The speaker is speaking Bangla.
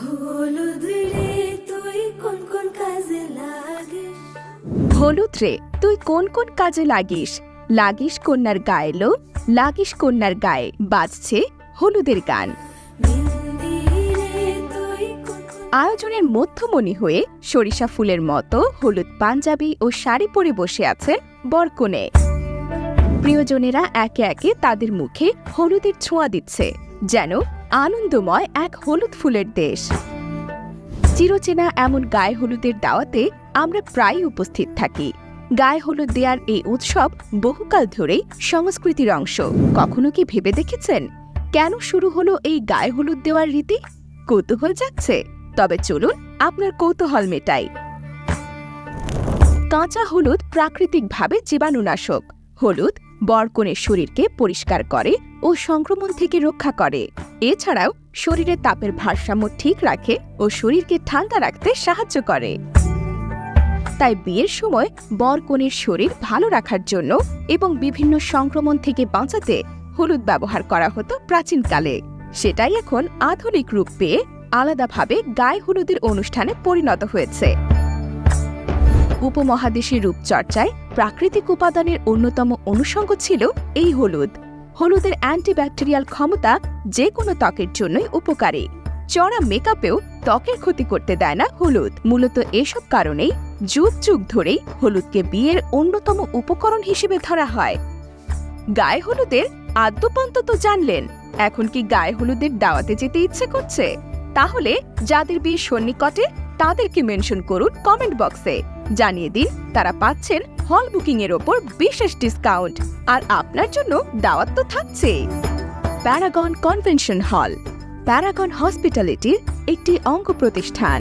হলুদ রে তুই কোন কোন কাজে লাগিস? হলুদ রে তুই কোন কোন কাজে লাগিস? লাগিস কন্যার গায়ে লো লাগিস কন্যার গায়ে বাজছে হলুদের গান। আয়োজনের মধ্যমণি হয়ে সরিষা ফুলের মতো হলুদ পাঞ্জাবি ও শাড়ি পরে বসে আছেন বরকনে। প্রিয়জনেরা একে একে তাদের মুখে হলুদের ছোঁয়া দিচ্ছে যেন আনন্দময় এক হলুদ ফুলের দেশ। চিরচেনা এমন গায়ে হলুদের দাওয়াতে আমরা প্রায়ই উপস্থিত থাকি। গায়ে হলুদ দেওয়ার এই উৎসব বহুকাল ধরেই সংস্কৃতির অংশ। কখনো কি ভেবে দেখেছেন? কেন শুরু হলো এই গায়ে হলুদ দেওয়ার রীতি? কৌতূহল যাচ্ছে তবে চলুন আপনার কৌতূহল মেটাই। কাঁচা হলুদ প্রাকৃতিকভাবে জীবাণুনাশক। হলুদ বরকনের শরীরকে পরিষ্কার করে ও সংক্রমণ থেকে রক্ষা করে। এছাড়াও শরীরে তাপের ভারসাম্য ঠিক রাখে ও শরীরকে ঠান্ডা রাখতে সাহায্য করে। তাই বিয়ের সময় বরকনের শরীর ভালো রাখার জন্য এবং বিভিন্ন সংক্রমণ থেকে বাঁচাতে হলুদ ব্যবহার করা হতো প্রাচীনকালে। সেটাই এখন আধুনিক রূপ পেয়ে আলাদাভাবে গায়ে হলুদের অনুষ্ঠানে পরিণত হয়েছে। উপমহাদেশের রূপচর্চায় প্রাকৃতিক উপাদানের অন্যতম অনুষঙ্গ ছিল এই হলুদ। হলুদের অ্যান্টিব্যাকটেরিয়াল ক্ষমতা যে কোনো ত্বকের জন্যই উপকারী। চড়া মেকআপেও ত্বকের ক্ষতি করতে দেয় না হলুদ। মূলত এসব কারণেই যুগ যুগ ধরেই হলুদকে বিয়ের অন্যতম উপকরণ হিসেবে ধরা হয়। গায়ে হলুদের আদ্যপান্ত তো জানলেন, এখন কি গায়ে হলুদের দাওয়াতে যেতে ইচ্ছে করছে? তাহলে যাদের বিয়ে সন্নিকটে তাদেরকে মেনশন করুন কমেন্ট বক্সে। জানিয়ে দিন তারা পাচ্ছেন হল বুকিং এর ওপর বিশেষ ডিসকাউন্ট। আর আপনার জন্য দাওয়াত তো থাকছেই। Paragon convention hall. প্যারাগন হসপিটালিটির একটি অঙ্গ প্রতিষ্ঠান।